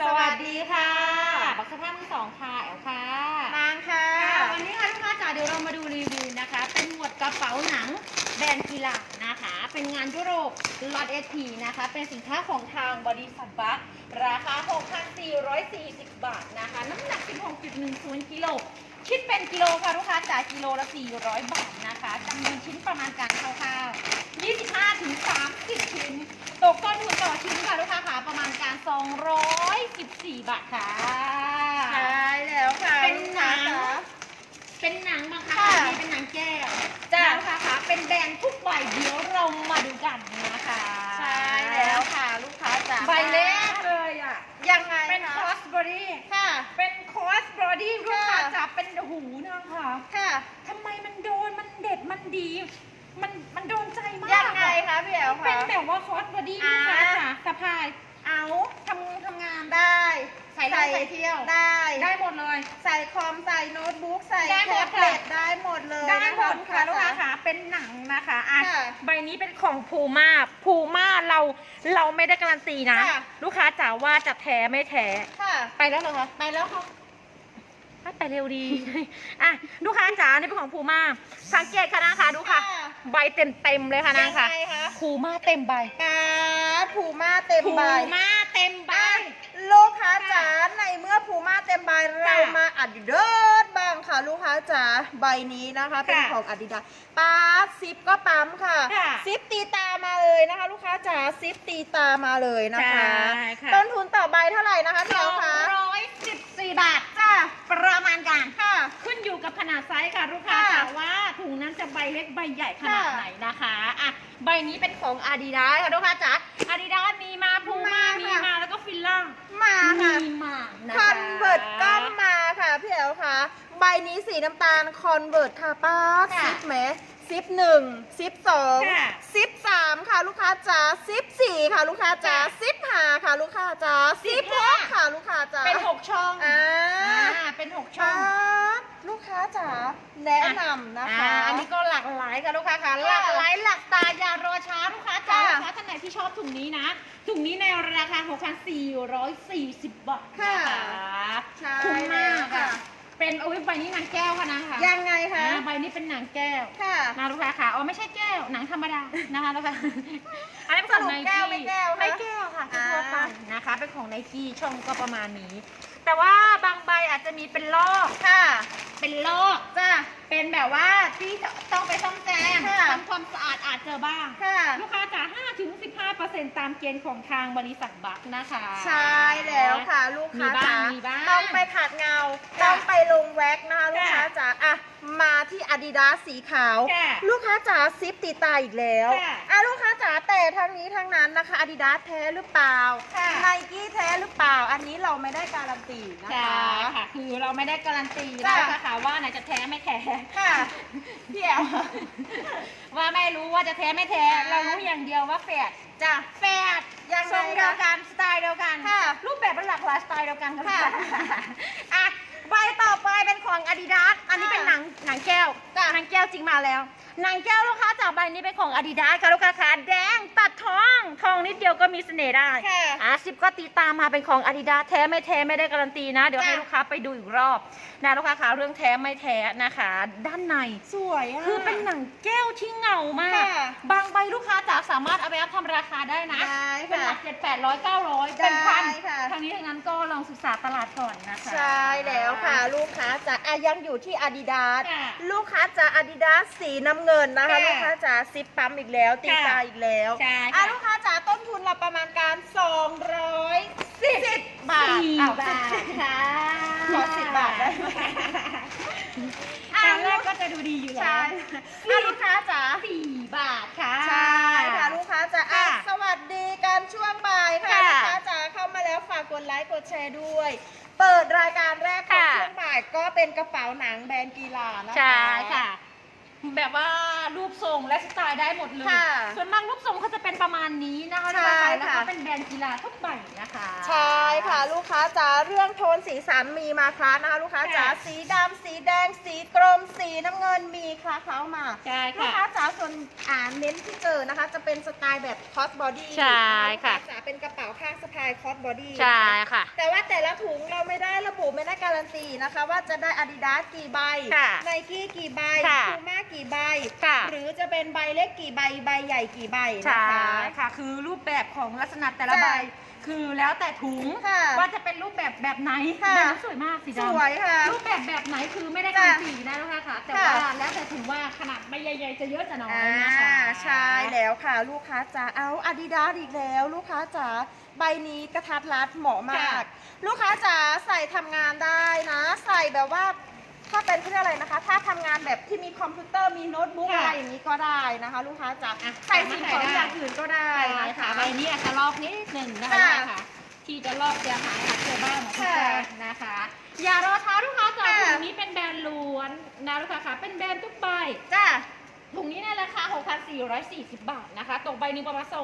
สวัสดีค่ะ บักสภาพมือสองค่ะแอลค่ะนางค่ะค่ะ วันนี้ค่ะลูกค้าจ๋าเดี๋ยวเรามาดูรีวิวนะคะ เป็นหมวดกระเป๋าหนังแบรนด์กีฬานะคะ เป็นงานยุโรปลอตเอทีนะคะ เป็นสินค้าของทางบริษัทบัคราคา 6,440 บาทนะคะ น้ำหนัก 16.10กิโลคิดเป็นกิโลค่ะลูกค้าจ่ายกิโลละ 400 บาทนะคะจำนวนชิ้นประมาณการคร่าวๆ25ถึง30 ชิ้น ตกต้นทุนต่อชิ้นค่ะลูกค้าขาประมาณการ 214 บาทค่ะ ใช่แล้วค่ะเป็นหนัง ลูกค้าจ๋า เป็นหนังมาค่ะค่ะอันนี้เป็นหนังแก้วจ้ะ ลูกค้าขาเป็นแบรนด์ทุกใบเดี๋ยวเรามาดูกันนะคะใช่แล้วค่ะลูกค้าจ๋าใบแรกเลยอะ ยังไงเป็นคะคอสบอดี้ ค่ะ เป็นคอสบอดี้ลูกค้าค่ะ จ๋าเป็นหูนะคะค่ะ ทำไมมันโดนมันเด็ดมันดี มันมันโดนใจมากยังไงอะคะพี่แอ๋วเป็นคะแบบว่าคอสบอดี้ลูกค้าจ๋าสะพายเอาทำทำงานได้ ใส่เล่นใส่เที่ยว ได้ ได้หมดเลย ใส่คอม ใส่โน้ตบุ๊ก ใส่ได้หมดแท็บเล็ตค่ะได้หมดเลยได้หมดนค่ะลูกค้าจ๋ค่ะเป็นหนังนะคะอะค่ะใบนี้เป็นของพูม่าพูม่าเราเราไม่ได้การันตีนะ ค่ะ ลูกค้าจ๋าว่าจะแท้ไม่แท้ค่ะ ไปแล้วเหรอคะ ไปแล้วค่ะอะไปเร็วดี อะ ลูกค้าจ๋านี่เป็นของพูม่าสังเกตค่ะนะคะดูค่ะ ค่ะ ใบเต็มเต็มๆเลยค่ะนะยังคะไงคะพูม่าเต็มใบการ์ดผูม่าเต็มพูใบม่าเต็มใบลูกค้าจ๋าในเมื่อพูม่าเต็มใบเราค่ะมาอัดเดิสบ้างค่ะ ลูกค้าจ๋าใบนี้นะคะ เป็นค่ะของอาดิดาปาร์ตซิปก็ปั๊มค่ะ ค่ะซิปตีตามาเลยนะคะ ลูกค้าจ๋าซิปตีตามาเลยนะคะ ใช่ค่ะ ต้นทุนต่อใบเท่าไหร่นะคะพี่สเอ๋องคะ ร้อยสิบสี่บาท จ้าประมาณการค่ะ ขึ้นอยู่กับขนาดไซส์ค่ะลูกค้าค่ะ ค่ะว่าถุงนั้นจะใบเล็กใบใหญ่ขนาดค่ะไหนนะคะอะใบนี้เป็นของ Adidas ค่ะลูกค้าจ๋า Adidas มีมาพูม่ามามีค่ะ มาแล้วก็ฟิลล่ามาค่ะ มีมานะคคะอนเวิร์ตก็มาค่ะพี่เอ๋คะใบนี้สีน้ำตาลคอนเวิร์ตค่ะป้าร์ตค่ะซิปไหมซิปหนึ่งซิปสองค่ะซิปสามค่ะลูกค้าจ๋าซิปสี่ค่ะลูกค้าจ๋าค่ะ ซิปห้าค่ะลูกค้าจ๋าซิซิปปห้าหกค่ะลูกค้าจ๋าเป็นหกช่องอ่าอ่าเป็นหกช่อป้างร์ตลูกค้าจ๋าแนะนำนะคะอ่าอันนี้ก็หลากหลายค่ะลูกค้าค่ะค่ะหลากหลายหลักตาอย่ารอช้าลูกค้าจ๋าค่ะ ลูกค้าท่านไหนที่ชอบถุงนี้นะถุงนี้ในราคา 6,440 บาทนะคะใช่คุ้มมากแล้วค่ะ ค่ะ เป็นโอ้ยใบนี้หนังแก้วค่ะนะคะยังไงคะอ่าใบนี้เป็นหนังแก้วค่ะนะลูกค้าค่ะอ๋อไม่ใช่แก้วหนังธรรมดานะคะลูกค้าอันนี้เป็นของสรุไนปแก้กี้วไม่แก้วคะไม่แก้วค่ะอ่าทั่วไปนะคะ เป็นของไนกี้ช่องก็ประมาณนี้ แต่ว่าบางใบอาจจะมีเป็นลอกค่ะเป็นลอก จ้าเป็นแบบว่าที่ต้องไปซ่อมแซมค่ะ ทำความสะอาดอาจเจอบ้าง ค่ะ ลูกค้าจ๋า5ถึง15ตามเกณฑ์ของทางบริษัทบัคนะคะ ใช่แล้วค่ะ ลูกค้ามีบ้าง ไปขัดเงาค่ะต้องไปลงแว็กนะคะลูกค้าจ๋าอะมาที่อาดิดาสสีขาวค่ะลูกค้าจ๋าซิปตีตาอีกแล้วค่ะอะลูกค้าจ๋าแต่ทั้งนี้ทั้งนั้นนะคะอาดิดาสแท้หรือเปล่าค่ะไนกี้แท้หรือเปล่า อันนี้เราไม่ได้การันตีนะใช่คะ ค่ะ คือเราไม่ได้การันตีค่ะนะคะว่าไหนจะแท้ไม่แท้ค่ะพี่แอลว่าไม่รู้ว่าจะแท้ไม่แท้อ่าเรารู้อย่างเดียวว่าแฝดจ้ะแฝดยังไงทรงเดียวคะกันสไตล์เดียวกันค่ะ รูปแบบเป็นหลากหลายสไตล์เดียวกันค่ะอะใบต่อไปเป็นของ Adidas อันนี้เป็นหนังหนังแก้วจ้ะหนังแก้วจริงมาแล้ว หนังแก้วลูกค้า จากใบนี้เป็นของ Adidas ค่ะลูกค้าขาแดงตัดทองทองนิดเดียวก็มีเสน่ห์ได้ค่ะอะสิบก็ตีตามมาเป็นของ Adidas แท้ไม่แท้ไม่ได้การันตีนะ เดี๋ยวจ้ะ ให้ลูกค้าไปดูอีกรอบนะลูกค้าขาเรื่องแท้ไม่แท้นะคะ ด้านใน สวยอะ คือเป็นหนังแก้วที่เงามาก ค่ะ บางใบลูกค้าจ๋าสามารถเอาไปอัพทำราคาได้นะ ได้เป็นหลัค่ะกเจ็ดแปดร้อยเก้าร้อยเป็นพันได้ค่ะ ทางนี้ทางนั้นก็ลองศึกษาตลาดก่อนนะคะ ใช่แล้วค่ะ ลูกค้าจ๋าอะยังอยู่ที่อาดิดาสค่ะลูกค้าจ๋าอาดิดาสสีน้ำเงินนะคะ ค่ะลูกค้าจ๋าซิปปั๊มอีกแล้วตีค่ะตาอีกแล้วใช่อะค่ะลูกค้าจ๋าต้นทุนเราประมาณการ 210 บาทสี่อ้าวบาทค่ะขอ10 บาทได้ไหมตอนแรกก็จะดูดีอยู่แล้ใช่วอะลูกค้าจ๋า สี่บาทค่ะ ใช่ค่ะลูกค้าจ๋าอะค่ะสวัสดีกันช่วงบ่ายค่ะค่ะลูกค้าจ๋าเข้ามาแล้วฝากกดไลค์กดแชร์ด้วย เปิดรายการแรกของค่ะ ช่วงบ่ายก็เป็นกระเป๋าหนังแบรนด์กีฬานะคะใช่ค่ะแบบว่า รูปทรงและสไตล์ได้หมดเลย ค่ะส่วนมากรูปทรงเขาจะเป็นประมาณนี้นะคะใช่แล้วค่ะก็เป็นแบรนด์กีฬาทุกใบนะคะ ใช่ค่ะลูกค้าจ๋าเรื่องโทนสีสันมีมาคลาสนะคะลูกค้าจ๋าค่ะ สีดำสีแดง สีกรมสีน้ำเงินมีคลาเคล้ามาใช่ลูกค่ะ ค้าจ๋าส่วนอ่าเน้นที่เจอนะคะ จะเป็นสไตล์แบบคอสบอดี้ใช่ค่ะ จ๋าเป็นกระเป๋าข้างสะพายคอสบอดี้ใช่ค่ะ แต่ว่าแต่ละถุงเราไม่ได้ระบุไม่ได้การันตีนะคะ ว่าจะได้อาดิดาสกี่ใบค่ะไนกี้กี่ใบค่ะพูม่ากี่ใบ ค่ะหรือจะเป็นใบเล็กกี่ใบใบใหญ่กี่ใบใช่นะคะค่ะ คือรูปแบบของลักษณะแต่ละใบจ้ะคือแล้วแต่ถุงค่ะว่าจะเป็นรูปแบบแบบไหนค่ะแบบนี้สวยมากสีสดำวยค่ะ รูปแบบแบบไหนคือไม่ได้จ้ะการสีนะลูกค้าค่ะ แต่ค่ะว่าแล้วแต่ถุงว่าขนาดใบใหญ่ๆจะเยอะจะน้อยอ่านะคะใช่แล้วค่ะ ลูกค้าจ๋าเอาอาดิดาสอีกแล้ว ลูกค้าจ๋าใบนี้กระทัดรัดเหมาะมากค่ะลูกค้าจ๋าใส่ทำงานได้นะ ใส่แบบว่า ถ้าเป็นเขาเรียกอะไรนะคะ ถ้าทำงานแบบที่มีคอมพิวเตอร์มีโน้ตบุ๊กค่ะอะไรอย่างนี้ก็ได้นะคะ ลูกค้าจ๋าอะใส่สิ่งของใส่ได้อย่างอื่นก็ได้ใช่นะค่ะคะ ใบนี้อาจจะลอกนิดหนึ่งนะคะค่ะลูกค้าค่ะ ที่จะลอกเสียหายอาจเจอบ้างของคุณค่ะแจนะคะ อย่ารอช้าลูกค้าจ๋าค่ะ ถุงนี้เป็นแบรนด์ล้วนนะลูกค้าค่ะเป็นแบรนด์ทุกใบจ้า ถุงนี้ในราคา 6,440 บาทนะคะ ตกใบหนึ่งประมาณ214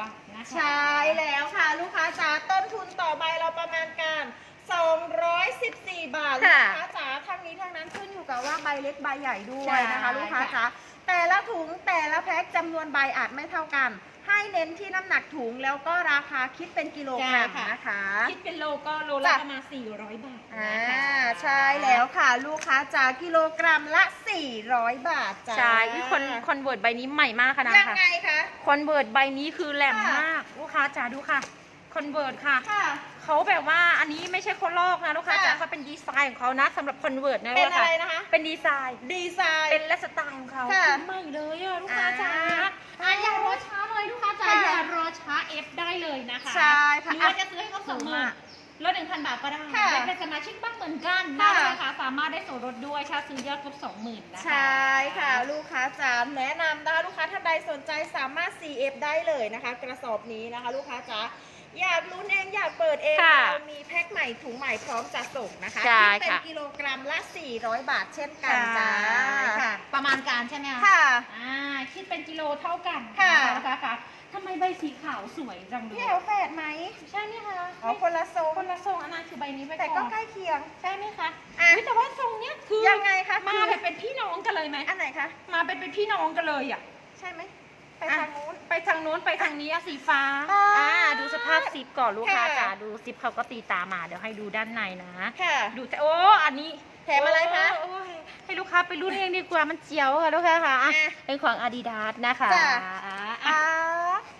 บาทนะคะ ใช่แล้วค่ะ ลูกค้าจ๋าต้นทุนต่อใบเราประมาณการ 214 บาท ลู ค่ะ กค้าจ๋าทั้งนี้ทั้งนั้นขึ้นอยู่กับว่าใบ เล็กใบใหญ่ด้วใช่ยนะคะลูกค้าจ๋าแต่ละถุงแต่ละแพ็คจำนวนใบอาจไม่เท่ากัน ให้เน้นที่น้ำหนักถุงแล้วก็ราคาคิดเป็นกิโลกรัมจ้าค่ะนะคะ คิดเป็นโลก็โลละจ้ะประมาณ 400 บาทอ่านะคะใช่แล้วค่ะลูกค้าจ๋ากิโลกรัมละ 400 บาทจ้าใช่อุ๊ยคนคอนเวิร์ตใบนี้ใหม่มากค่ะนะยังคะไงคะคอนเวิร์ตใบนี้คือแหลมค่ะมากลูกค้าจ๋าดูค่ะ คอนเวิร์ตค่ะ ค่ะ เขาแบบว่าอันนี้ไม่ใช่คนลอกนะลูกค้าค่ะจ๋าเขาเป็นดีไซน์ของเขานะสำหรับคอนเวิร์ตนะเป็นลูกอะค้าไรนะคะ เป็นดีไซน์ ดีไซน์ เป็นและสไตล์ของเขาค่ะคือใหม่เลยอะลูกค้าจ๋าอ่าอะอย่ารอช้าเลยลูกค้าจ๋าค่ะอย่ารอช้าเอฟได้เลยนะคะใช่ค่ะหรือว่าจะซื้อให้เขาสองหมื่นอะลดหนึ่งพันบาทก็ได้ค่ะได้เป็นสมาชิกบ้างเหมือนกันนะค่ะนะคะสามารถได้ส่วนลดด้วยถ้าซื้อยอดครบสองหมื่นนะคะ ใช่ค่ะ ลูกค้าจ๋าแนะนำนะคะลูกค้าท่านใดสนใจสามารถ CF ได้เลยนะคะ กระสอบนี้นะคะ ลูกค้าจ๋า อยากลุ้นเองอยากเปิดเองค่ะเรามีแพ็คใหม่ถุงใหม่พร้อมจะส่งนะคะใช่คิดเป็นค่ะ กิโลกรัมละ 400 บาทเช่นกันจ้า ค่ะ ประมาณการใช่ไหมคะค่ะ อ่าคิดเป็นกิโลเท่ากันค่ะ นะคะค่ะทำไมใบสีขาวสวยจังเลพี่ยแอลแฝดไหมใช่ไหมคะอ๋อคนละทรงคนละทรงอันนั้นคือใบนี้ไปแต่ก่ก็อนใกล้เคียง ใช่ไหมคะอะ อุ๊ยแต่ว่าทรงเนี้ยคือยังไงคะมาคือแบบเป็นพี่น้องกันเลยไหมอันไหนคะ มาเป็นเป็นพี่น้องกันเลยอะ ใช่ไหม ไปอะทางนู้น ไปทางนู้นไปทางนี้อะสีฟ้า อ่าอ่า ดูสภาพซิปก่อนลูกค้าค่ะ จ๋าดูซิปเขาก็ตีตามาเดี๋ยวให้ดูด้านในนะ ค่ะ ดูแต่โอ้ อันนี้แถมอะไรคะโอ้ยให้ลูกค้าไปรุ่นเองดีกว่ามันเจียวค่ะลูกค้าค่ะอะอะเป็นของ Adidas นะคะจ้ะ อะอ่า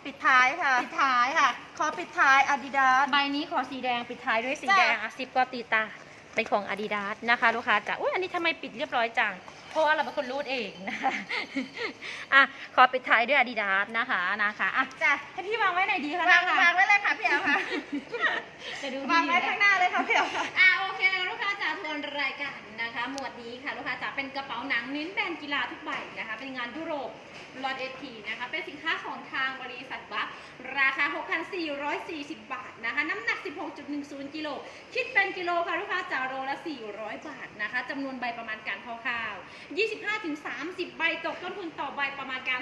ปิดท้ายค่ะ ปิดท้ายค่ะ ขอปิดท้ายอาดิดาส ใบนี้ขอสีแดงปิดท้ายด้วยสีจ้ะ แดงอะซิปก็ตีตา เป็นของ Adidas นะคะลูกค้าจ๋าอุ้ยอันนี้ทำไมปิดเรียบร้อยจัง เพราะว่าเราเป็นคนรูดเองนะคะอะขอปิดท้ายด้วย Adidas นะคะนะคะอะจ้ะให้พี่วางไว้ไหนดีคะวางนะคะวางไว้เลยค่ะพี่แอลค่ะจะดูวางดีไว้นะข้างหน้าเลยค่ะพี่แอลค่ะอ่าโอเคลูกค้า จ๋าทวนรายการนะคะ หมวดนี้ค่ะลูกค้าจ๋าเป็นกระเป๋าหนังเน้นแบรนด์กีฬาทุกใบนะคะ เป็นงานยุโรปลอดเอทีนะคะ เป็นสินค้าของทางบริษัทบัคราคา 6,440 บาทนะคะ น้ำหนัก 16.10 กิโล คิดเป็นกิโลค่ะลูกค้าจ๋าโลละ 400 บาทนะคะจำนวนใบประมาณการคร่าวๆ25-30 ใบตกต้นทุนต่อใบประมาณการ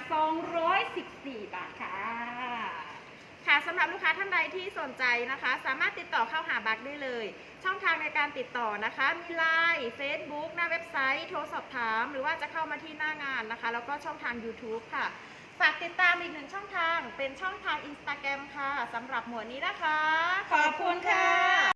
214 บาทค่ะ ค่ะสำหรับลูกค้าท่านใดที่สนใจนะคะ สามารถติดต่อเข้าหาบักได้เลย ช่องทางในการติดต่อนะคะ มีไลน์เฟซบุ๊กหน้าเว็บไซต์ โทรสอบถาม หรือว่าจะเข้ามาที่หน้างานนะคะ แล้วก็ช่องทาง YouTube ค่ะ ฝากติดตามอีกหนึ่งช่องทาง เป็นช่องทาง Instagram ค่ะสำหรับหมวดนี้นะคะ ขอบคุณค่ะ